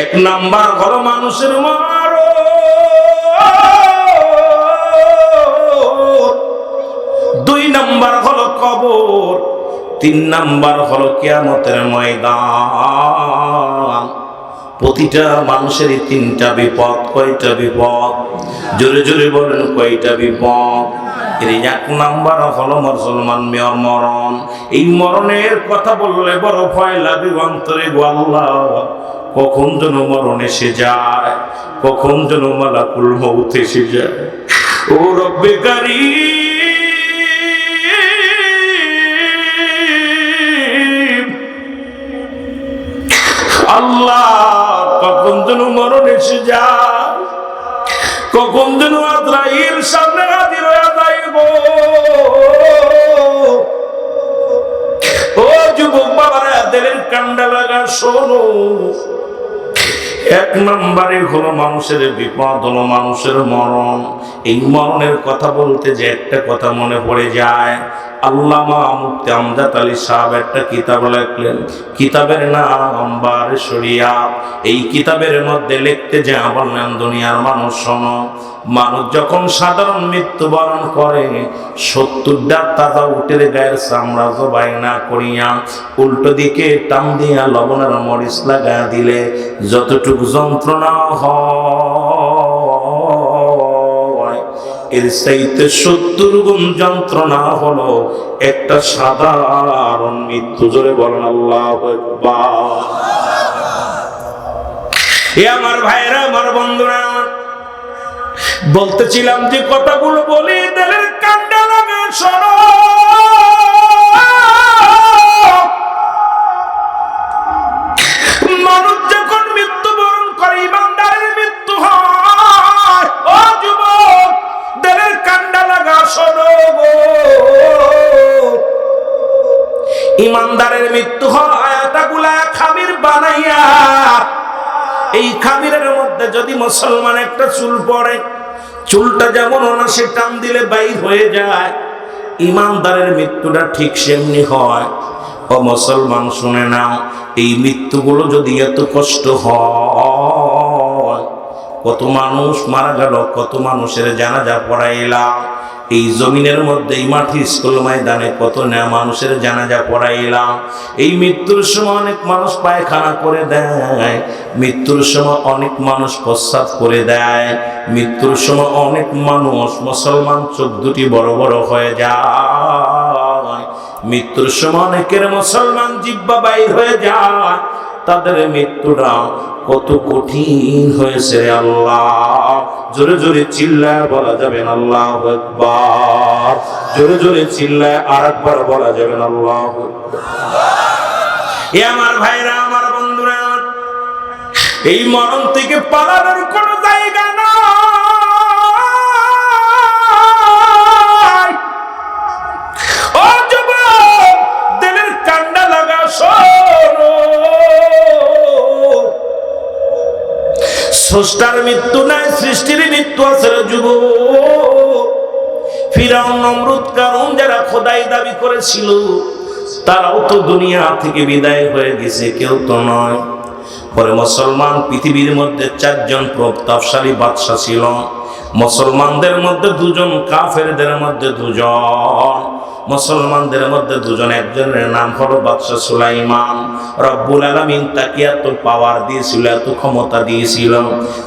এক নাম্বার হলো মানুষের মারো দুই নাম্বার হলো কবর, তিন নাম্বার হলো কেয়ামতের ময়দান। প্রতিটা মানুষের তিনটা বিপদ, কয়টা বিপদ? জোরে জোরে বলেন, কয়টা বিপদ? এক নাম্বার হলো মুসলমান মেয়র মরণ। এই মরণের কথা বললে বড় ভয় লাগে অন্তরে আল্লাহ। কখন যেন মরণ এসে যায়, কখন যেন মালাকুল মৌত এসে যায়। ও রব্বে কারীম আল্লাহ কখন যেন মরণ এসে যায়। কখন যেন আজরাইল সামনে হাজির হয়ে যাইব? ও যুবক বাবারা দিলের কান্ডা লাগা, শোনো। এক নম্বরে হলো মানুষের বিপদ, হলো মানুষের মরণ। এই মরণের কথা বলতে যে একটা কথা মনে পড়ে যায় আল্লামা মুফতি আমজাদ আলী সাহেব একটা কিতাব লিখলেন। কিতাবের নাম বার শরিয়া। এই কিতাবের মধ্যে লিখতে যে বললেন দুনিয়ার মানুষ শোনো। মানুষ যখন সাধারণ মৃত্যুবরণ করে, সত্তরটা তাজা উটের গায়ের চামড়া জবাই না করিয়া উল্টো দিকে টান দিয়া লবণের মরিচ লাগা দিলে যতটুকু যন্ত্রণা হয় এর চাইতে সত্তর গুণ যন্ত্রণা হলো একটা সাধারণ মৃত্যু। জোরে বলেন, আল্লাহ আমার ভাইরা আমার বন্ধুরা, বলতেছিলাম যে কথাগুলো বলি, দিলের কান্ডা লাগা শোনো ইমানদারের মৃত্যু হয়, আয়াতাগুলা খামির বানাইয়া। এই খামিরের মধ্যে যদি মুসলমান একটা চুল পড়ে, চুলটা যেমন অনাসে টান দিলে বাইর হয়ে যায়, ইমানদারের মৃত্যুটা ঠিক সেমনি হয়। ও মুসলমান, শুনে নাও, এই মৃত্যুগুলো যদি এত কষ্ট হয়, কত মানুষ মারা গেল, কত মানুষের জানাজা পড়াইলাম। এই জমিনের মধ্যে এই মাটি স্কুল ময়দানে কত না মানুষের জানাজা পড়াইলাম। এই মৃত্যুর সময় অনেক মানুষ পায়খানা করে দেয়। মৃত্যুর সময় অনেক মানুষ প্রস্রাব করে দেয়। মৃত্যুর সময় অনেক মানুষ মুসলমান চোখ দুটি বড় বড় হয়ে যায়। মৃত্যুর সময় অনেকের মুসলমান জিব্বা বাইর হয়ে যায়। তাদের মৃত্যুটা কত কঠিন হয়েছে আল্লাহ। জোরে জোরে চিল্লায় বলা যাবে না, আল্লাহ জোরে জোরে চিল্লায় আর একবার বলা যাবে না, আল্লাহ এ আমার ভাইরা, আমার বন্ধুরা, এই মরণ থেকে পালানোর কোনো জায়গা নাই। স্রষ্টার মৃত্যু নাই, সৃষ্টির মৃত্যু আছে রে যুবক। ফিরাউন, নমরুদ কারণ যারা খোদাই দাবি করেছিল, তারাও তো দুনিয়া থেকে বিদায় হয়ে গেছে, কেউ তো নয়। পরে মুসলমান পৃথিবীর মধ্যে চারজন প্রতাপশালী বাদশাহ ছিল। মুসলমানদের মধ্যে দুজন, কাফেরদের মধ্যে দুজন। মুসলমানদের মধ্যে দুজন একজনের নাম হলো বাদশাহ সুলাইমান। রব্বুল আলমিন তাকে এত পাওয়ার দিয়েছিল, এত ক্ষমতা দিয়েছিল।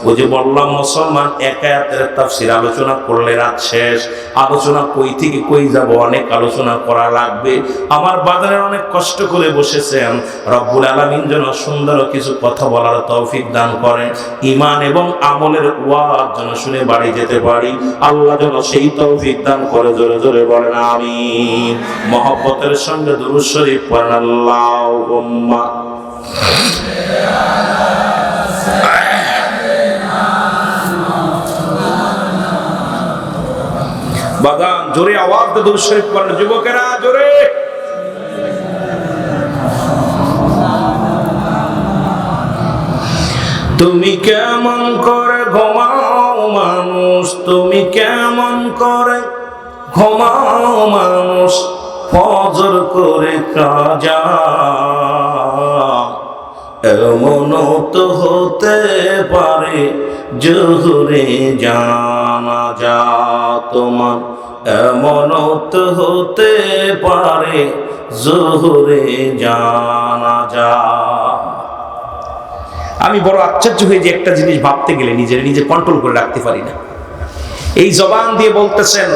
ওই যে বললাম, মুসলমান একায়াতের তাফসির আলোচনা করলে রাত শেষ। আলোচনা কই থেকে কই যাব, অনেক আলোচনা করা লাগবে। আমার বাজারে অনেক কষ্ট করে বসেছেন। রব্বুল আলমিন যেন সুন্দর কিছু কথা বলার তৌফিক দান করেন। ইমান এবং আমলের ওয়াজ যেন শুনে বাড়ি যেতে পারি। আল্লাহ যেন সেই তৌফিক দান করে জোরে জোরে বলেন আমি মহব্বতের সঙ্গে দুরুদ শরীফ পড়েন। আল্লাহুম্মা। বাগান জোরে আওয়াজ দুরুদ শরীফ পড়েন। যুবকেরা, জোরে। তুমি কেমন করে ঘুমাও মানুষ? তুমি কেমন করে ঘুমাও মানুষ, ফজর করে কাজা। এমন তো হতে পারে জোহরে জানা যা তোমার। এমন তো হতে পারে জোহরে জানা যা আমি বড় আশ্চর্য হয়ে যে একটা জিনিস ভাবতে গেলে নিজের নিজে কন্ট্রোল করে রাখতে পারি না। এই জবান দিয়ে বলতেছেন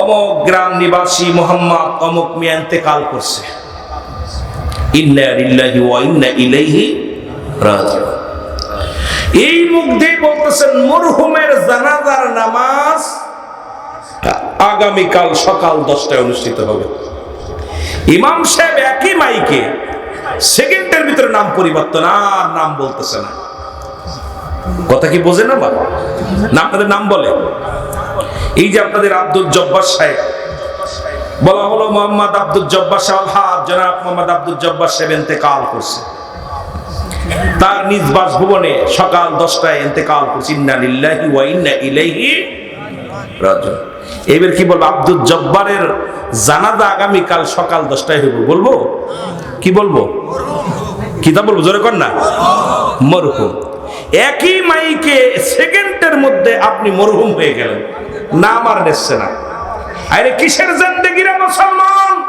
অমক গ্রাম নিবাসী মোহাম্মদ অমক মিয়া ইন্তেকাল করছে। এই মুখ দিয়ে বলতেছেন, মরহুমের জানাজার নামাজ আগামীকাল সকাল দশটায় অনুষ্ঠিত হবে। ইমাম সাহেব একই মাইকে সেকেন্ডের ভিতরে নাম পরিবর্তন, আর নাম বলতেছে না। কথা কি বোঝে না বাবা না, আপনাদের নাম বলে? এই যে আপনাদের আব্দুল জব্বার সাহেব, বলা হলো মোহাম্মদ আব্দুল জব্বার সাহেব হাত জনাব মোহাম্মদ আব্দুল জব্বার সাহেব ইন্তেকাল করছে। তার নিজ বাসভবনে সকাল দশটায় ইন্তেকাল করছে, ইন্না ওয়া ইন্না ইলাইহি রাজিউন। এবার কি বলব, আব্দুল জব্বারের জানাজা আগামীকাল সকাল দশটায় হইব, বলব? কি বলব? কিতা বলব, জোরে কর না? মরহুম। একই মাইকে সেকেন্ডের মধ্যে আপনি মরহুম হয়ে গেলেন। নাম আর নেচ্ছে না। আরে কিসের জিন্দেগিরা মুসলমান?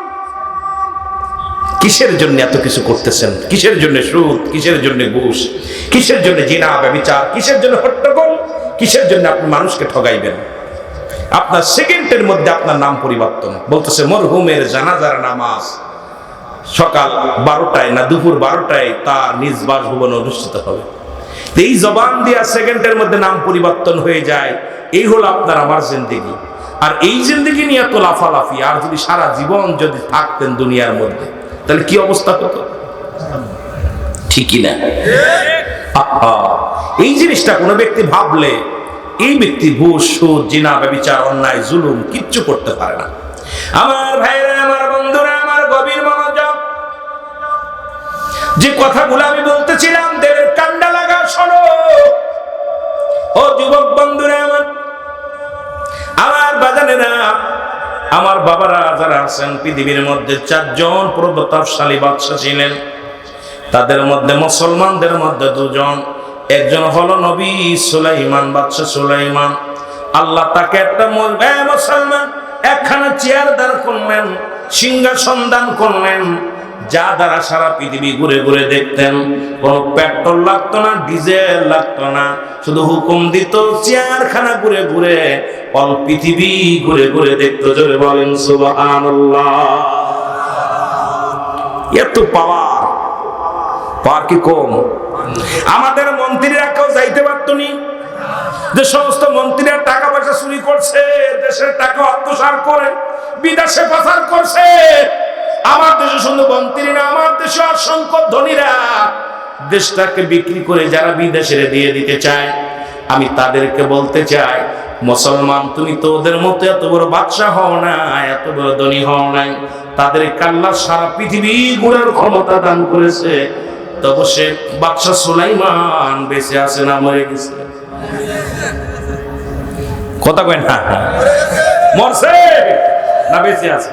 কিসের জন্য এত কিছু করতেছেন? কিসের জন্য সুদ? কিসের জন্য ঘুষ? কিসের জন্য জিনা, ব্যবচার? কিসের জন্য হট্টগোল? কিসের জন্য আপনি মানুষকে ঠগাইবেন? আপনার সেকেন্ডের মধ্যে আপনার নাম পরিবর্তন। বলতেছে, মরহুমের জানাজার নামাজ সকাল বারোটায় না দুপুর বারোটায় তার নিজ বাসভবনে অনুষ্ঠিত হবে। তো এই জবান দিয়া সেকেন্ডের মধ্যে নাম পরিবর্তন হয়ে যায়। এই হলো আপনার আমার জিন্দিগি। আর এই জিন্দিগি নিয়ে তো লাফালাফি, আর যদি সারা জীবন যদি থাকতেন দুনিয়ার মধ্যে, তাহলে কি অবস্থা হতো? ঠিকই না। এই জিনিসটা কোনো ব্যক্তি ভাবলে, এই ব্যক্তি ঘুষ সুদ, জিনা, ব্যবচার, অন্যায়, জুলুম কিচ্ছু করতে পারে না। আমার ভাইরা, আমার বন্ধুরা, আমার গভীর মনোযোগ। যে কথাগুলো আমি বলতেছিলাম ও যুবক বন্ধুরা আমার আমার বাজানেরা, আমার বাবারা যারা আছেন, পৃথিবীর মধ্যে চারজন প্রতাপশালী বাদশা ছিলেন। তাদের মধ্যে মুসলমানদের মধ্যে দুজন। একজন হলো নবী সুলাইমান বাদশা সুলাইমান। আল্লাহ তাকে একটা মুসলমান, একখানা চেয়ার দাঁড় করলেন, সিংহাসন দান করলেন। যা দ্বারা সারা পৃথিবী ঘুরে ঘুরে দেখতেন, কোনো পেট্রোল লাগতো না, ডিজেল লাগতো না, শুধু হুকুম দিত, চেয়ারখানা ঘুরে ঘুরে, অল পৃথিবী ঘুরে ঘুরে দেখতো, জোরে বলেন, সুবহানাল্লাহ। এত পাওয়ার পাওয়ার কি কম? আমাদের মন্ত্রীরা কেউ যাইতে পারতো নি? যে সমস্ত মন্ত্রীরা টাকা পয়সা চুরি করছে, দেশের টাকা আত্মসার করে, বিদেশে পাচার করছে আমার দেশে শুধু মন্ত্রী না, আমার দেশে অসংখ্য ধনীরা। দেশটাকে বিক্রি করে যারা বিদেশে দিয়ে দিতে চায়, আমি তাদেরকে বলতে চাই, মুসলমান, তুমি তো ওদের মতো এত বড় বাদশা হও না, এত বড় ধনী হও নাই। তাদের কাল্লা সারা পৃথিবী ঘুরার ক্ষমতা দান করেছে। তবে সে বাদশা সুলাইমান বেঁচে আছে না মরে গেছে? কথা কয় না? মরছে না, বেঁচে আছে।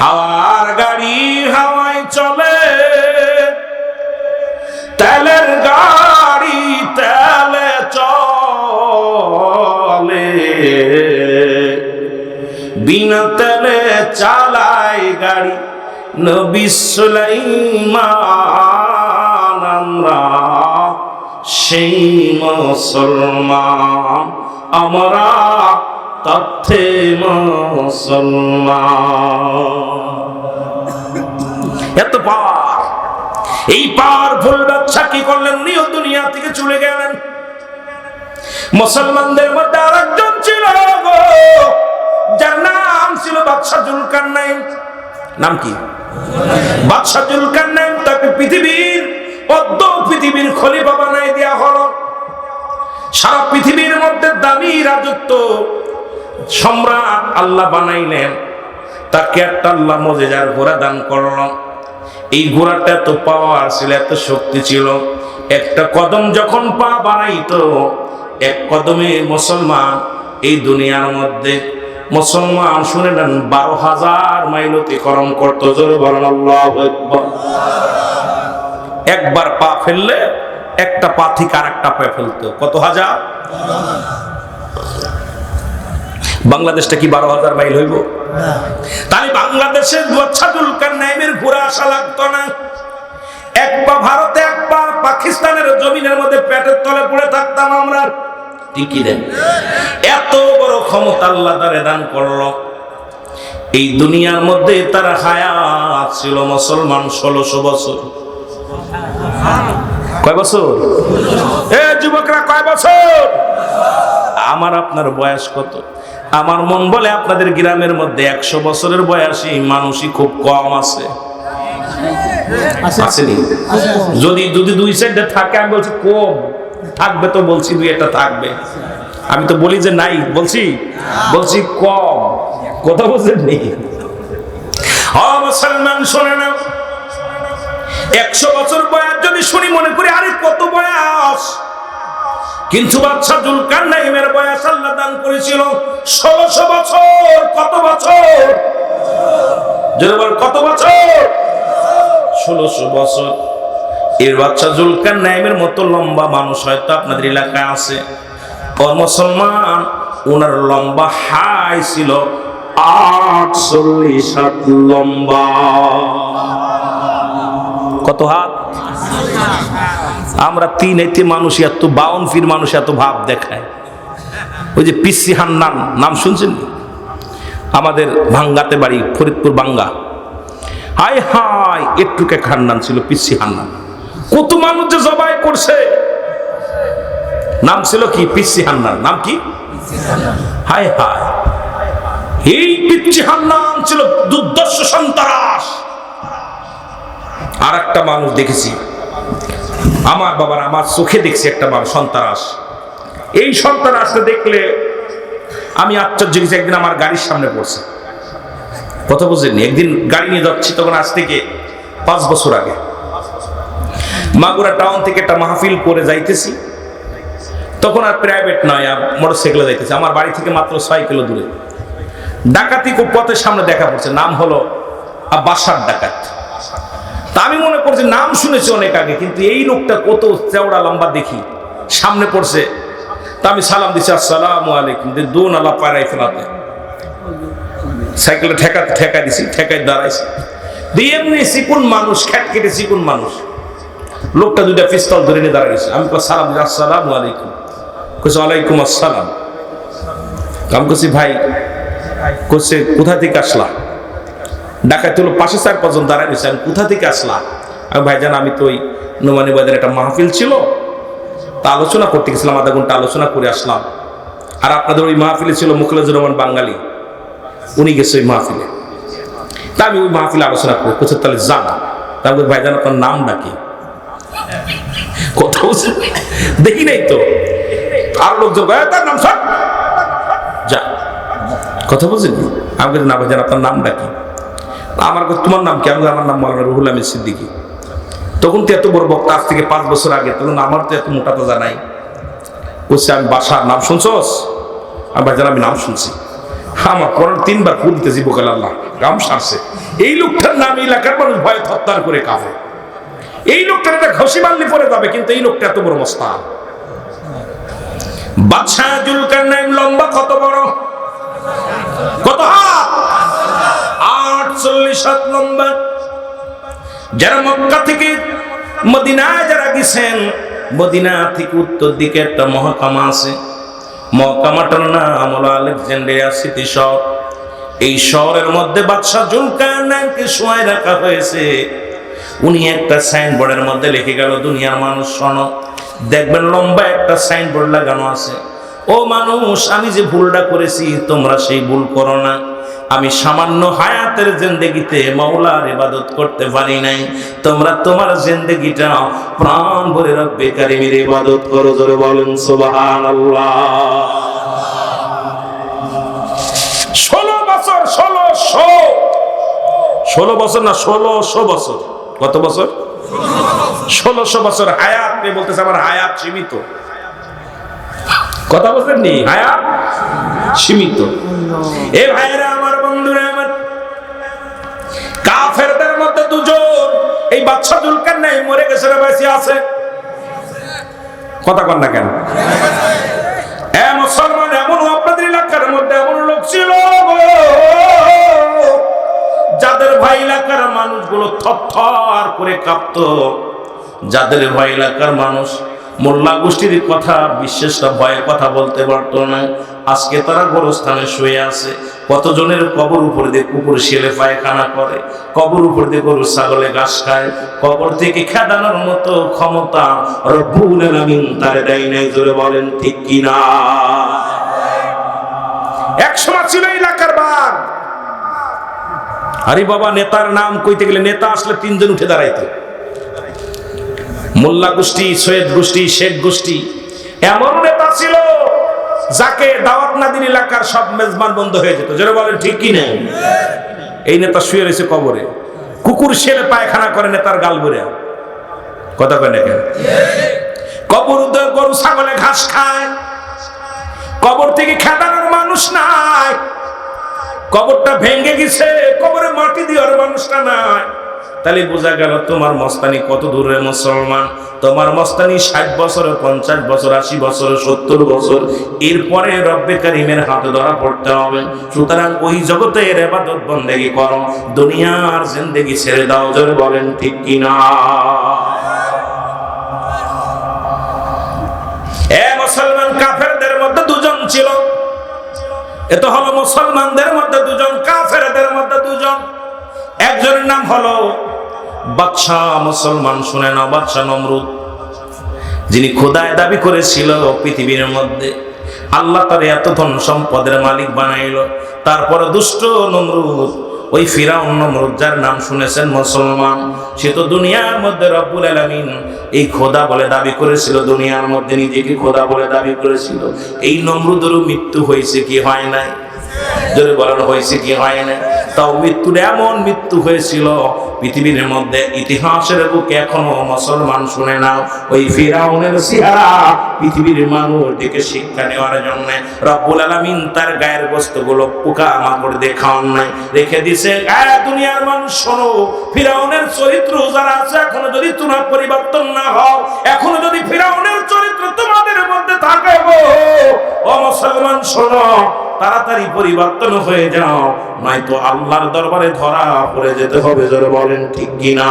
হাওয়ার গাড়ি হাওয়ায় চলে। তেলের গাড়ি তেলে চলে। বিনা তেলে চালায় গাড়ি নবী সুলাইমান, আমরা সেই মুসলমান, আমরা তথ্যে এত পাওয়ার। এই পাওয়ারফুল বাচ্চা কি করলেন? উনিও দুনিয়া থেকে চলে গেলেন। মুসলমানদের মধ্যে আরেকজন ছিল যার নাম ছিল বাদশাহ জুলকার নাইন নাম কি? বাদশাহ জুলকার নাইন তাকে পৃথিবীর, পদ্ম পৃথিবীর খলিফা বানাই দেয়া হলো। সারা পৃথিবীর মধ্যে দামি রাজত্ব সম্রাট আল্লাহ বানাইলেন। তাকে একটা আল্লাহ মজেজার ঘোড়া দান করল। এই ঘোড়াটা এত পাওয়ার ছিল, এত শক্তি ছিল। একটা কদম যখন পা বানাইতো এক কদমে মুসলমান এই দুনিয়ার মধ্যে, মুসলমান শুনে নেন, বারো হাজার মাইল অতিক্রম করতো। একবার পা ফেললে, একটা পা থেকে আর একটা পা ফেলতো। কত হাজার? বাংলাদেশটা কি বারো হাজার মাইল হইব? তাহলে বাংলাদেশের দুয়াচ্ছাদুল কান্নাইমের ঘুরে আসা লাগতো না। এক পা ভারতে, এক পা পাকিস্তানের জমিনের মধ্যে পেটের তলে পড়ে থাকতাম আমরা। ঠিকই দেন এত বড় ক্ষমতা আল্লাহ তারে দান করল। এই দুনিয়ার মধ্যে তার হায়াত ছিল মুসলমান ষোলোশো বছর। কয় বছর? এ যুবকরা, কয় বছর? আমার আপনার বয়স কত? আমার মন বলে আপনাদের গ্রামের মধ্যে একশো বছরের বয়সী মানুষই খুব কম আছে। আসেনি? যদি যদি দুই সাইডে থাকে আমি বলছি কম। থাকবে তো বলছি দুই একটা থাকবে। আমি তো বলি যে নাই বলছি? বলছি কম। কথা বলছেন নি ও মুসলমান শোনে না। একশো বছর বয়স যদি শুনি মনে করি আরে কত বয়স? কিন্তু বাচ্চা জুলকার নাইমের বয়স আল্লাহ দান করেছিল ষোলোশো বছর। কত বছর? কত বছর? ষোলোশো বছর। এর বাচ্চা জুলকার নাইমের মতো লম্বা মানুষ হয়তো আপনাদের এলাকায় আছে। ও মুসলমান ওনার লম্বা হাই ছিল আটচল্লিশ হাত লম্বা। কত হাত? আমরা তিন এতে মানুষ, এত বাউন ফির মানুষ, এত ভাব দেখায়। ওই যে পিসি হান্নান, নাম শুনছেন? আমাদের ভাঙ্গাতে বাড়ি, ফরিদপুর বাঙ্গা। হাই হাই একটুকে খান্নান ছিল, পিসি হান্নান। কত মানুষ যে জবাই করছে। নাম ছিল কি? পিসি হান্নান। নাম কি? হাই হাই এই পিচ্ছি হান্নান ছিল দুর্দর্শ সন্ত্রাস। আর একটা মানুষ দেখেছি আমার বাবার আমার চোখে দেখছি একটা মানুষ সন্ত্রাস। এই সন্ত্রাসটা দেখলে আমি আশ্চর্য গেছি একদিন আমার গাড়ির সামনে পড়ছে। কথা বুঝলেন একদিন গাড়ি নিয়ে যাচ্ছি তখন আজ থেকে পাঁচ বছর আগে। মাগুরা টাউন থেকে একটা মাহফিল করে যাইতেছি। তখন আর প্রাইভেট নয়, আর মোটর সাইকেলে যাইতেছি। আমার বাড়ি থেকে মাত্র ছয় কিলো দূরে। ডাকাতি খুব পথের সামনে দেখা পড়ছে। নাম হলো আর বাসার ডাকাত। তা আমি মনে করছি নাম শুনেছি অনেক আগে, কিন্তু এই লোকটা কত চেওড়া লম্বা দেখি। সামনে পড়ছে, তা আমি সালাম দিছি, আসসালাম আলাইকুম। দিয়ে দোন আলা পাড়াই ফেলাতে। সাইকেলে ঠেকা ঠেকা দিছি ঠেকাই দাঁড়াইছি। দিয়ে এমনি চিকুন মানুষ খ্যাট কেটে চিকুন মানুষ। লোকটা দুইটা পিস্তল ধরে নিয়ে দাঁড়াইছে আমি সালাম দিছি, আসসালাম আলাইকুম। কইছে আলাইকুম আসসালাম। আমি কইছি, ভাই, কইছে, কোথা থেকে আসলা? ডাকাত হলো পাশে চার পাঁচজন দাঁড়ায় রয়েছে। আমি কোথা থেকে আসলাম? আমি ভাইজান আমি তো ওই নোমানি বাজারে একটা মাহফিল ছিল। তা আলোচনা করতে গেছিলাম আধা ঘণ্টা আলোচনা করে আসলাম। আর আপনাদের ওই মাহফিলে ছিল মুখলেজুর রহমান বাঙালি। উনি গেছে ওই মাহফিলে। তা আমি ওই মাহফিলে আলোচনা করি। কোথাও তাহলে যান। তারপর ভাইজান আপনার নাম ডাকি? কথা দেখি নাই তো। আর লোকজন কয়, "এ, তার নাম সব যা। কথা বলছেন আমি বলছি, না ভাইজান আপনার নাম ডাকি। আমার তোমার নাম কি? আমি আমার নাম মৌলানা রুহুল আমিন সিদ্দিকী। তখন তো এত বড় বক্তা আজ থেকে পাঁচ বছর আগে, তখন আমার তো এত মোটা তাজা নাই। বলছে আমি বাসার নাম শুনছস? আমি ভাইজান আমি নাম শুনছি। আমার পরের তিনবার ফুল আল্লাহ কাম সারছে। এই লোকটার নাম এলাকার মানুষ ভয় থত্তার করে কাঁপে। এই লোকটার একটা ঘষি মারলে পরে যাবে, কিন্তু এই লোকটা এত বড় মস্তা বাদশাহ জুলকার নাইম লম্বা, কত বড়? কত আটচল্লিশ হাত লম্বা। যারা মক্কা থেকে মদিনায় যারা গেছেন, মদিনা থেকে উত্তর দিকে একটা মহকামা আছে। মহকামাটার নাম হলো আলেকজান্ড্রিয়া স্মৃতি শহর। এই শহরের মধ্যে বাদশাহ জুলকার নামকে শোয়াই রাখা হয়েছে। উনি একটা সাইনবোর্ডের মধ্যে লিখে গেল, দুনিয়ার মানুষ শোনো। দেখবেন লম্বা একটা সাইনবোর্ড লাগানো আছে। ও মানুষ, আমি যে ভুলটা করেছি, তোমরা সেই ভুল করো না। আমি সামান্য হায়াতের জিন্দগিতে মাওলার ইবাদত করতে পারি নাই। তোমরা তোমার জিন্দগিটা প্রাণ ভরে রব্বে কারিমের ইবাদত করো, জোরে বলেন, সুবহানাল্লাহ। ষোলো বছর ষোলো বছর না ষোলোশো বছর? কত বছর? ষোলোশো বছর। হায়াত পেয়ে বলতেছে আমার হায়াত সীমিত। কথা বলছেন নি? হায়াত সীমিত। এ ভাইরা কাফেরদের মধ্যে দুজন। এই বাচ্চা জুলকার নাই মরে গেছে রে বেশি আছে? কথা কন না কেন? এ মুসলমান, এমন আপনাদের এলাকার মধ্যে এমন লোক ছিল যাদের ভাই এলাকার মানুষগুলো থর করে কাঁপতো। যাদের ভাই এলাকার মানুষ মোল্লা গোষ্ঠীর কথা বিশেষটা ভয়ে কথা বলতে পারতো না। আজকে তারা গোরস্থানে শুয়ে আছে। কতজনের কবর উপর দিয়ে কুকুর শেলে পায়খানা করে? কবর উপর দিয়ে গরু ছাগলে ঘাস খায়। কবর থেকে খেদানোর মতো ক্ষমতা তারে দেয় নাই, জোরে বলেন ঠিক কিনা? এক সময় ছিল এলাকার বাঘ। আরে বাবা, নেতার নাম কইতে গেলে নেতা আসলে তিনজন উঠে দাঁড়াইতো। মোল্লা গোষ্ঠী, সৈয়দ গোষ্ঠী, শেখ গোষ্ঠী। এমন নেতা ছিল যাকে দাওয়াত না দিন এলাকার সব মেজবান বন্ধ হয়ে যেত। যারা বলেন, ঠিক কি নেই এই নেতা শুয়ে রয়েছে কবরে। কুকুর শেলে পায়খানা করে, নেতার গাল ভরে। কথা কয় কেন? কবর গরু, ছাগলে ঘাস খায়। কবর থেকে খেদানোর মানুষ নাই। কবরটা ভেঙে গেছে, কবরে মাটি দেওয়ার মানুষটা নাই। তাহলে বোঝা গেল তোমার মস্তানি কত দূরে মুসলমান? তোমার মস্তানি ষাট বছর, পঞ্চাশ বছর, আশি বছর, সত্তর বছর। এরপরে রব্বে কারিমের হাতে ধরা পড়তে হবে। সুতরাং ওই জগতের এবাদত বন্দেগি করো। দুনিয়ার জিন্দেগি ছেড়ে দাও, জোরে বলেন ঠিক কিনা? এ মুসলমান কাফেরদের মধ্যে দুজন ছিল। এত হলো মুসলমানদের মধ্যে দুজন, কাফেরদের মধ্যে দুজন। একজনের নাম হলো বাদশা মুসলমান, শুনে না বাদশাহ নমরুদ। যিনি খোদায় দাবি করেছিল পৃথিবীর মধ্যে, আল্লাহ তার এত ধন সম্পদের মালিক বানাইল। তারপরে দুষ্ট নমরুদ, ওই ফিরাউন নমরুদ নাম শুনেছেন মুসলমান, সে তো দুনিয়ার মধ্যে রব্বুল আলামিন এই খোদা বলে দাবি করেছিল, দুনিয়ার মধ্যে নিজেকে খোদা বলে দাবি করেছিল। এই নমরুদেরও মৃত্যু হয়েছে কি হয় নাই? জোরে বলেন, হয়েছে কি হয় না? তাও মৃত্যুর এমন মৃত্যু হয়েছিল, পৃথিবীর মধ্যে ইতিহাসের বুকে এখনও মুসলমান শুনে না ওই ফিরাউনের সিহারা পৃথিবীর মানুষ দিকে শিক্ষা নেওয়ার জন্য রব্বুল আলামিন তার গায়ের বস্তুগুলো পোকা মাকড় দেখান নাই, রেখে দিছে গায়ে দুনিয়ার মানুষ, শোনো, ফিরাউনের চরিত্র যারা আছে, এখনও যদি তোমরা পরিবর্তন না হও, এখনও যদি ফিরাউনের চরিত্র তোমাদের মধ্যে থাকে গো, ও মুসলমান, শোনো তাড়াতাড়ি পরিবর্তন হয়ে যাও, নয়তো আল্লাহর দরবারে ধরা পড়ে যেতে হবে, জোরে বলেন ঠিক কিনা?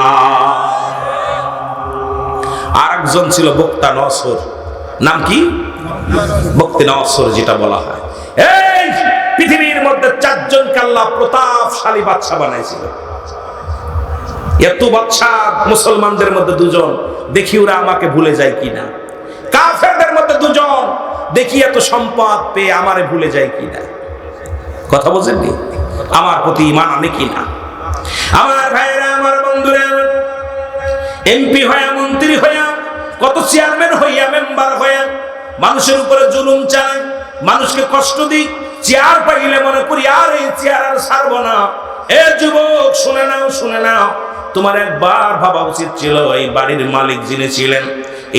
আরেকজন ছিল বক্তা নসর। নাম কি? বক্তি নসর যেটা বলা হয়। এই পৃথিবীর মধ্যে চারজন আল্লাহ প্রতাপশালী বাদশা বানাইছিল। এত বাদশা মুসলমানদের মধ্যে দুজন, দেখি ওরা আমাকে ভুলে যায় কিনা। কাফেরদের মধ্যে দুজন দেখি এত সম্পদ পেয়ে আমারে ভুলে যায় কিনা। কথা বোঝেননি আমার প্রতি ইমান আনে কিনা? আমার ভাইরা আমার বন্ধুরা, এমপি হইয়া মন্ত্রী হইয়া কত চেয়ারম্যান হইয়া, মেম্বার হইয়া মানুষের উপরে জুলুম চায়, মানুষকে কষ্ট দিই, চেয়ার পাইলে মনে করি, আর এই চেয়ার আর ছাড়বো না। এ যুবক, শুনে নাও শুনে নাও। তোমার একবার ভাবা উচিত ছিল, এই বাড়ির মালিক যিনি ছিলেন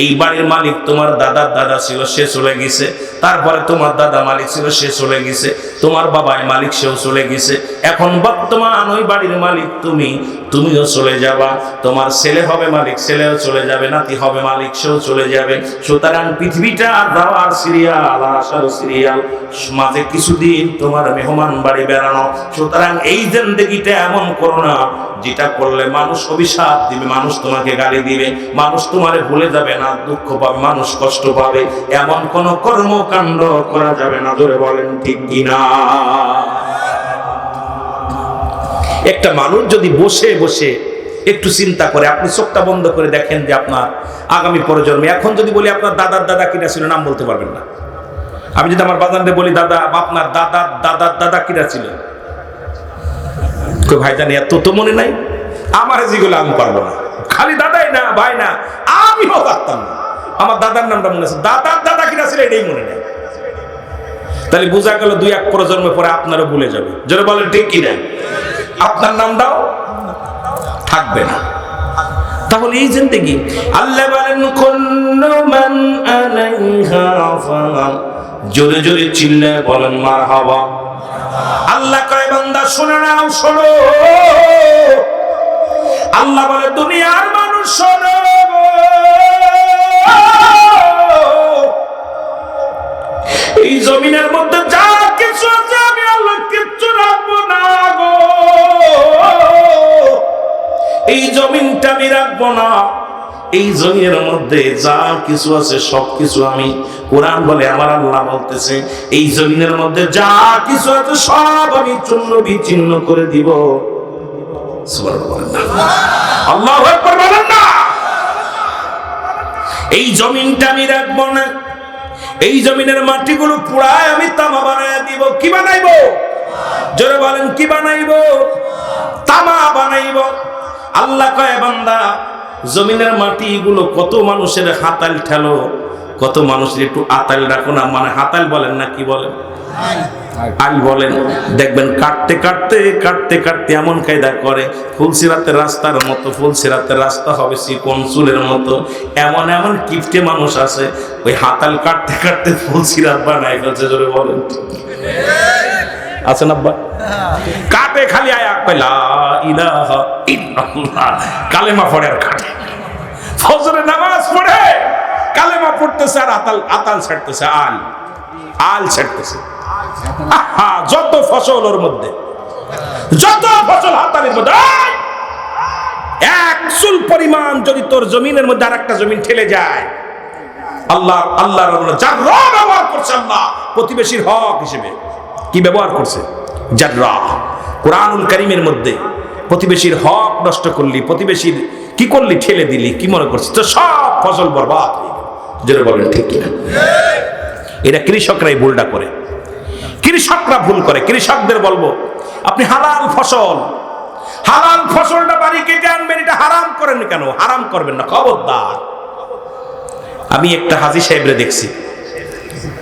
এই বাড়ির মালিক তোমার দাদার দাদা ছিল, সে চলে গেছে। তারপরে তোমার দাদা মালিক ছিল, সে চলে গেছে। তোমার বাবাই মালিক, সেও চলে গেছে। এখন বর্তমান ওই বাড়ির মালিক তুমি তুমিও চলে যাবা। তোমার ছেলে হবে মালিক, ছেলেও চলে যাবে, নাতি হবে মালিক, সেও চলে যাবে। সুতরাং পৃথিবীটা যাওয়ার সিরিয়াল আসার সিরিয়াল। মাঝে কিছুদিন তোমার মেহমান বাড়ি বেড়ানো। সুতরাং এই জিন্দগিটা এমন করো না, যেটা করলে মানুষ অভিশাপ দিবে, মানুষ তোমাকে গালি দিবে, মানুষ তোমারে ভুলে যাবে, না দুঃখ পাবে, মানুষ কষ্ট পাবে। এমন কোন কর্মকাণ্ড করা যাবে না ধরে বলেন ঠিক কিনা? একটা মানুষ যদি বসে বসে একটু চিন্তা করে, আপনি চোখটা বন্ধ করে দেখেন যে আপনার আগামী প্রজন্মে, এখন যদি বলি আপনার দাদার দাদা কিনা ছিল, নাম বলতে পারবেন না। আমি যদি আমার বাজানরে বলি, দাদা, আপনার দাদার দাদার দাদা কিনা ছিল? ভাই জানি, এত তো মনে নাই। আমার যেগুলো আমি পারব না। খালি দাদাই না, ভাই না, আমিও পারতাম না। আমার দাদার নামটা মনে আছে। দাদার দাদা কিনা ছিল, এটাই মনে নেই। তাহলে বোঝা গেল দুই এক প্রজন্ম পরে আপনারও ভুলে যাবে। যারা বলেন, ঠিক কিনা? আপনার নামটাও থাকবে না। তাহলে এই জিন্দেগি আল্লাহ বলেন, কুল্লু আলাইহা ফান জোরে জোরে চিল্লে বলেন মার হাবা আল্লাহ কয়, বান্দা, শুনে নাও, শোনো। আল্লাহ বলে, দুনিয়ার মানুষ শোনো এই জমিনের মধ্যে যা এই জমিনটা আমি রাখব না। এই মধ্যে যা কিছু আছে, সব কিছু আমি কোরআন বলে আমার আল্লাহ বলতেছে। এই জমিনের মধ্যে যা কিছু আছে, সব আমি চূর্ণ বিচ্ছিন্ন করে দিব। আল্লাহু এই জমিনটা আমি রাখব না। এই জমিনের মাটিগুলো পুরায় আমি তামা দিব কি বানাইব? জোরে বলেন, কি বানাইব? তামা বানাইব। আল্লাহ কয়, বান্দা, জমিনের মাটিগুলো কত মানুষের হাতাল ঠেলো কত মানুষের একটু আতাল রাখো না মানে হাতাল বলেন না কি বলেন? আল বলেন। দেখবেন কাটতে কাটতে কাটতে কাটতে এমন কায়দা করে ফুলসিরাতের রাস্তার মতো ফুলসিরাতের রাস্তা হবে চিকন চুলের মতো। এমন এমন কিফটে মানুষ আছে ওই হাতাল কাটতে কাটতে ফুলসিরাত বানায় ফেলছে জোরে বলেন। আছেন আব্বা? কাটে খালি আয়া কইলা ইলাহা ইল্লাল্লাহ। কালেমা পড়ে আর কাটে। ফজরে নামাজ পড়ে। কালেমা পড়তেছে আর আতাল আতাল ছাড়তেছে, আল। আল ছাড়তেছে। যত ফসল ওর মধ্যে। যত ফসল হাতালের মধ্যে পরিমাণ যদি তোর জমিনের মধ্যে আর একটা জমিন ঠেলে যায়, আল্লাহ যার র ব্যবহার করছে আল্লাহ, প্রতিবেশীর হক হিসেবে। কি ব্যবহার করছে? জাররা কোরআনুল করিমের মধ্যে প্রতিবেশীর হক নষ্ট করলি, প্রতিবেশীর কি করলি? ঠেলে দিলি, কি মনে করছিস? তো সব ফসল বরবাদ। জোরে বলেন ঠিক কিনা। এটা কৃষকরাই ভুলটা করে। কৃষকরা ভুল করে। কৃষকদের বলব, আপনি হালাল ফসল, হালাল ফসলটা বাড়ি কেটে আনবেন, এটা হারাম করেন কেন? হারাম করবেন না। খবরদার। আমি একটা হাজি সাহেবরে দেখছি।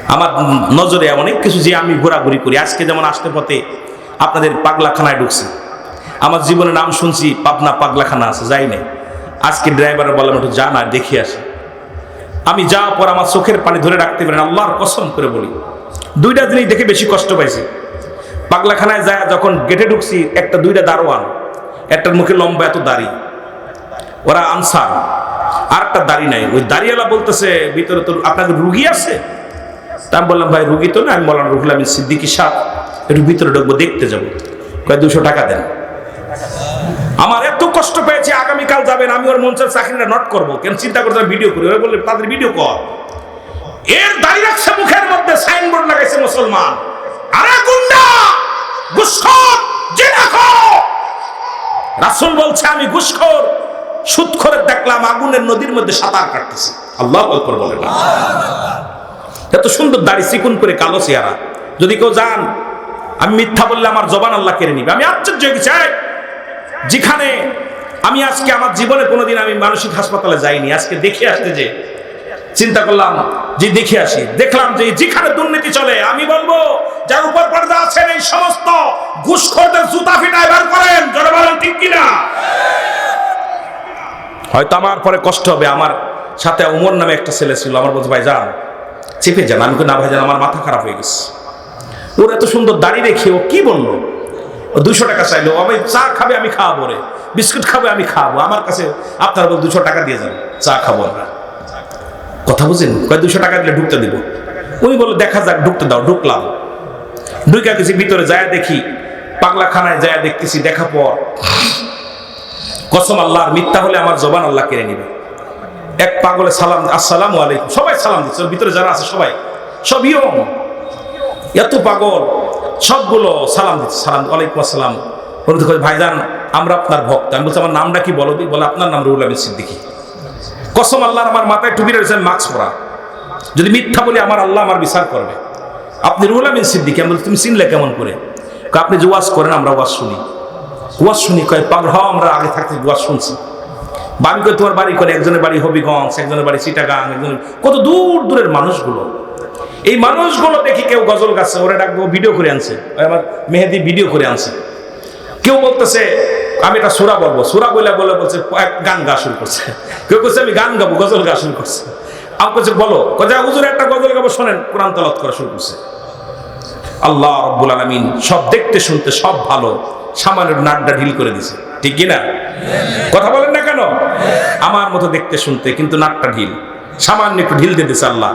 আমার নজরে অনেক কিছু যে আমি ঘোরাঘুরি করি। আজকে যেমন আসতে পথে আপনাদের পাগলাখানায় ঢুকছি। আমার জীবনে নাম শুনছি, পাবনা পাগলাখানা আছে, যাই নাই। আজকে ড্রাইভারে বললাম, একটু যা না দেখে আসি। আমি যা পর আমার চোখের পানি ধরে রাখতে পারেন, আল্লাহর কসম করে বলি। দুইটা জিনিস দেখে বেশি কষ্ট পাইছি। পাগলাখানায় যায় যখন গেটে ঢুকছি, একটা, দুইটা দারোয়ান, একটার মুখে লম্বা এত দাড়ি। ওরা আনসার আর একটা দাড়ি নাই। ওই দাড়িওয়ালা বলতেছে, ভিতরে তো আপনাদের রুগী আছে? তা আমি বললাম, ভাই, রুগী তো না। আমি বললাম রুগলাম সিদ্দিকি সাপ একটু ভিতরে ঢুকবো, দেখতে যাব। কয় দুশো টাকা দেন। আমার এত পেয়েছে আগামীকাল যাবেন, আমি ওর মঞ্চের চাকরিটা নোট করব। কেন চিন্তা করতে ভিডিও করি। ওরা বললে তাদের ভিডিও কর। এর দাঁড়িয়ে রাখছে, মুখের মধ্যে সাইনবোর্ড লাগাইছে মুসলমান। আরে গুন্ডা রাসূল বলছে, আমি ঘুষখোর, সুদখোরের দেখলাম, আগুনের নদীর মধ্যে সাঁতার কাটতেছে। আল্লাহ আকবার এত সুন্দর দাড়ি, চিকুন করে কালো চেহারা। যদি কেউ যান, আমি মিথ্যা বললে আমার জবান আল্লাহ কেড়ে নিবে। আমি আশ্চর্য হয়ে গেছি যেখানে আমি আজকে আমার জীবনে কোনোদিন আমি মানসিক হাসপাতালে যাইনি। আজকে দেখে আসতে যে চিন্তা করলাম যে দেখে আসি। দেখলাম যে যেখানে দুর্নীতি চলে, আমি বলব, যার উপর পর্দা আছেন এই সমস্ত ঘুষখোরদের জুতা ফিটায় বার করেন। বলেন, ঠিক কিনা? হয়তো আমার পরে কষ্ট হবে। আমার সাথে উমর নামে একটা ছেলে ছিল। আমার বলছে ভাই যান চেপে যান। আমি না ভাই যান আমার মাথা খারাপ হয়ে গেছে। ওর এত সুন্দর দাড়ি রেখে ও কি বলল? দুশো টাকা চাইলো। আমি চা খাবে, আমি খাওয়াবো রে। বিস্কুট খাবে, আমি খাব। আমার কাছে আপনার বল দুশো টাকা দিয়ে যান চা খাব আমরা। কথা বুঝেন? কয়, দুশো টাকা দিলে ঢুকতে দিব। উনি বলল দেখা যাক, ঢুকতে দাও। ঢুকলাম। ঢুকে গেছি, ভিতরে যায় দেখি, পাগলাখানায় যায় দেখতেছি, দেখা পর। কসম আল্লাহর মিথ্যা হলে আমার জবান আল্লাহ কেড়ে নিবে। এক পাগলে সালাম, আসসালাম আলাইকুম। সবাই সালাম দিচ্ছে, ভিতরে যারা আছে সবাই। সব ইয়ং। এত পাগল, সবগুলো সালাম দিচ্ছে, সালাম ওয়ালাইকুম আসসালাম। তো কয়, ভাইজান আমরা আপনার ভক্ত। আমি বলছি আমার নামটা কি বলো বলে আপনার নাম রুহুল আমিন সিদ্দিকী। কসম আল্লাহর আমার মাথায় টুপি রয়েছেন মাস্ক পরা। যদি মিথ্যা বলি আমার আল্লাহ আমার বিচার করবে। আপনি রুহুল আমিন সিদ্দিকী আমি বলছি, তুমি চিনলে কেমন করে? আপনি যে ওয়াজ করেন আমরা ওয়াজ শুনি। ওয়াজ শুনি কয় পাগল হ আমরা আগে থাকতে ওয়াজ শুনছি। বাড়ি করে তোমার বাড়ি করে একজনের বাড়ি হবিগঞ্জ একজনের বাড়ি চিটাগাং একজনের কত দূর দূরের মানুষগুলো। এই মানুষগুলো দেখি কেউ গজল গাছে ওরা ডাকবো ভিডিও করে আনছে। আমার মেহেদি ভিডিও করে আনছে। কেউ বলতেছে, আমি এটা সুরা বলব। সুরা বলে বলে বলছে গান গা শুরু করছে। কেউ করছে আমি গান গাবো, গজল গা শুরু করছে। আমার কাছে বলো। কজা হুজুর, একটা গজল গাবো, শোনেন, কোরআন তালাত করা শুরু করছে। আল্লাহ রব্বুল আলমিন সব দেখতে শুনতে সব ভালো সামান্য নাকটা ঢিল করে দিছে। ঠিক কি না কথা বলেন না কেন? আমার মতো দেখতে শুনতে কিন্তু নাকটা ঢিল। সামান্য একটু ঢিল দিতেছে আল্লাহ।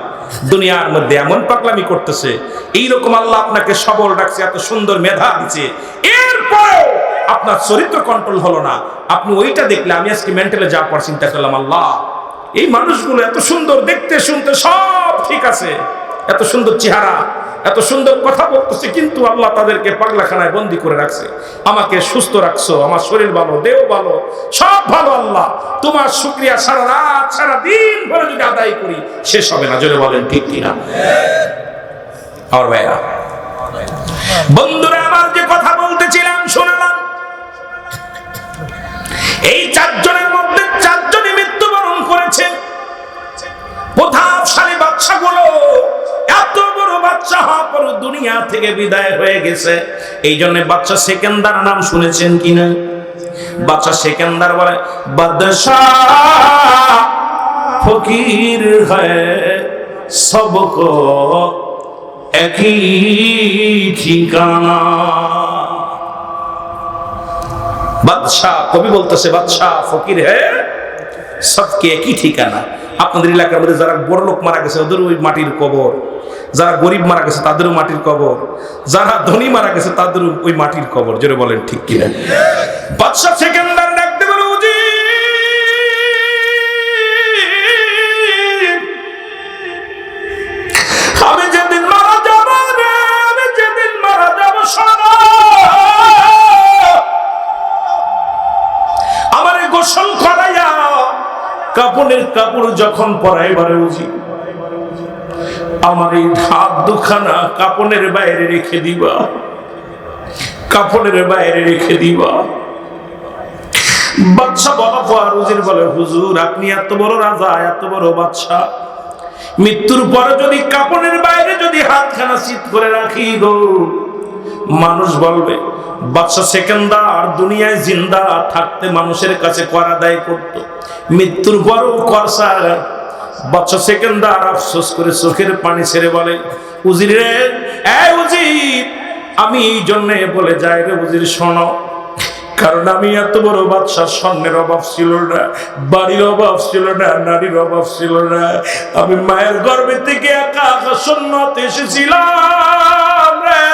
দুনিয়ার মধ্যে এমন পাগলামি করতেছে, এইরকম আল্লাহ আপনাকে সবল রাখছে, এত সুন্দর মেধা দিচ্ছে এরপরেও আপনার চরিত্র কন্ট্রোল হলো না। আপনি ওইটা দেখলে আমি আজকে মেন্টালে যাওয়ার পর চিন্তা করলাম, আল্লাহ, এই মানুষগুলো এত সুন্দর দেখতে, শুনতে সব ঠিক আছে। এত সুন্দর চেহারা এত সুন্দর কথা বলতেছে, কিন্তু আল্লাহ তাদেরকে পাগলাখানায় বন্দি করে রাখছে। আমাকে সুস্থ রাখছো, আমার শরীর ভালো, দেহ ভালো, সব ভালো আল্লাহ। তোমার শুক্রিয়া সারা রাত, সারা দিন ভরে যদি আদায় করি, শেষ হবে না, জোরে বলেন ঠিক কিনা? আমার ভাইরা, বন্ধুরা, আমার যে কথা বলতেছিলাম, শোনালাম। এই চারজনের মধ্যে চারজনই মৃত্যুবরণ করেছে। প্রতাপশালী বাচ্চাগুলো বাচ্চা হওয়া পর দুনিয়া থেকে বিদায় হয়ে গেছে। এই জন্য বাচ্চা সেকেন্দার নাম শুনেছেন কিনা বাচ্চা সেকেন্দার বলে, বাদশাহ ফকির হ্যায় সবকো একই ঠিকানা। বাদশাহ, কবি বলতেছে, বাদশাহ ফকির হে সবকে একই ঠিকানা। আপনাদের এলাকার মধ্যে যারা বড় লোক মারা গেছে ওদের ওই মাটির কবর। যারা গরিব মারা গেছে, তাদেরও মাটির কবর। যারা ধনী মারা গেছে, তাদেরও ওই মাটির কবর। যেটা বলেন ঠিক কিনা? বাদশাহ সেকেন্দার কাপড় যখন পরাই পরাইবারে উচিত আমার এই হাত দুখানা কাপড়ের বাইরে রেখে দিবা। কাপড়ের বাইরে রেখে দিবা। বাচ্চা বাবা পর উজির বলে, হুজুর, আপনি এত বড় রাজা, এত বড় বাচ্চা মৃত্যুর পরে যদি কাপড়ের বাইরে যদি হাতখানা শীত করে রাখি গো। মানুষ বলবে বাচ্চা সেকেন্দার, দুনিয়ায় জিন্দা, থাকতে মানুষের কাছে করা দায় করত। মৃত্যুর পরও করসা বাচ্চা সেকেন্দার আফসোস করে চোখের পানি ছেড়ে বলে, উজির রে উজির, আমি এই জন্যে বলে যাই রে উজির, শোনো। কারণ আমি এত বড় বাদশার স্বর্ণের অভাব ছিল না, বাড়ির অভাব ছিল না, নারীর অভাব ছিল না। আমি মায়ের গর্ভে থেকে একা একা সন্ন্যতে এসেছিলাম রে।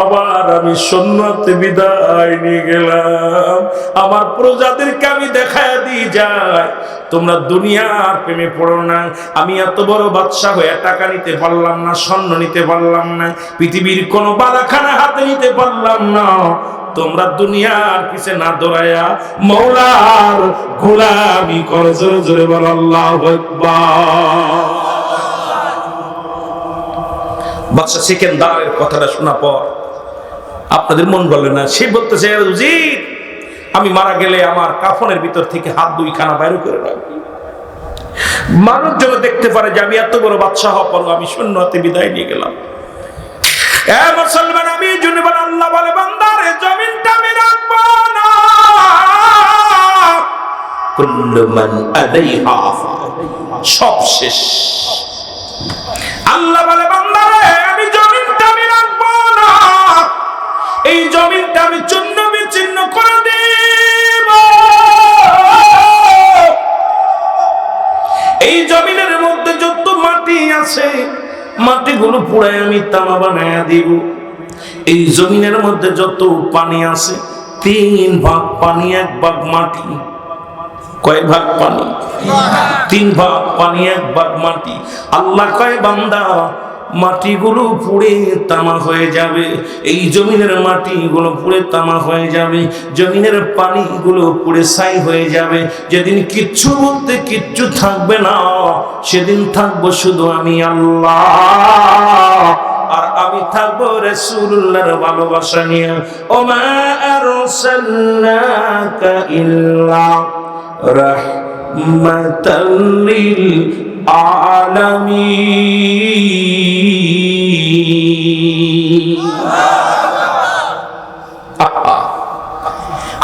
আবার আমি সন্ন্যতে বিদায় নিয়ে গেলাম। আমার প্রজাদেরকে আমি দেখায় দিয়ে যাই। তোমরা দুনিয়ার প্রেমে পড়ো না। আমি এত বড় বাদশা হয়ে টাকা নিতে পারলাম না, স্বর্ণ নিতে পারলাম না। পৃথিবীর কোনো বালাখানা হাতে নিতে পারলাম না। তোমরা দুনিয়ার পিছে না দৌড়াইয়া মৌলার গোলামি কর। জোরে জোরে বল, আল্লাহ বাদশা সেকেন্দারের কথাটা শোনা পর আপনাদের মন বলে না, সে বলতেছে উজির, আমি মারা গেলে আমার কাফনের ভিতর থেকে হাত দুই খানা বাইর করে রাখবি। মানুষ যেন দেখতে পারে যে আমি এত বড় হওয়া পর আমি শূন্যতে বিদায় নিয়ে গেলাম। মুসলমান আল্লাহ বলে আল্লাহ বলে এই জমিনটা আমি চূর্ণ বিচ্ছিন্ন করে দেব। এই জমিনের মধ্যে যত মাটি আছে, মাটিগুলো পুড়ায় আমি তামা বানায় দিব। এই জমিনের মধ্যে যত পানি আছে, তিন ভাগ পানি, এক ভাগ মাটি। কয় ভাগ পানি? তিন ভাগ পানি, এক ভাগ মাটি। আল্লাহ কয়, বান্দা মাটিগুলো পুড়ে তামা হয়ে যাবে। এই জমিনের মাটিগুলো পুড়ে তামা হয়ে যাবে। জমিনের পানিগুলো পুড়ে ছাই হয়ে যাবে। যেদিন কিচ্ছু বলতে কিচ্ছু থাকবে না, সেদিন থাকব শুধু আমি আল্লাহ। আর আমি থাকব রসুল্লাহর ভালোবাসা নিয়ে। ওমা আরসালনাকা ইল্লা রাহমাতাল লিল আলামিন।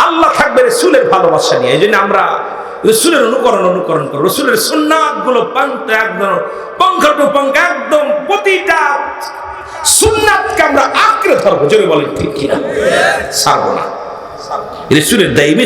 আল্লাহ থাকবে রসুলের ভালোবাসা নিয়ে। এই জন্য আমরা রসুলের অনুকরণ অনুকরণ করো রসুলের সুন্নাতগুলো একদম পঙ্খ একদম প্রতিটা সুন্নাতকে আমরা আঁকড়ে ধরবো। জোরে বলেন ঠিক কিনা? ছাড়বো না। রসুলের দাইমি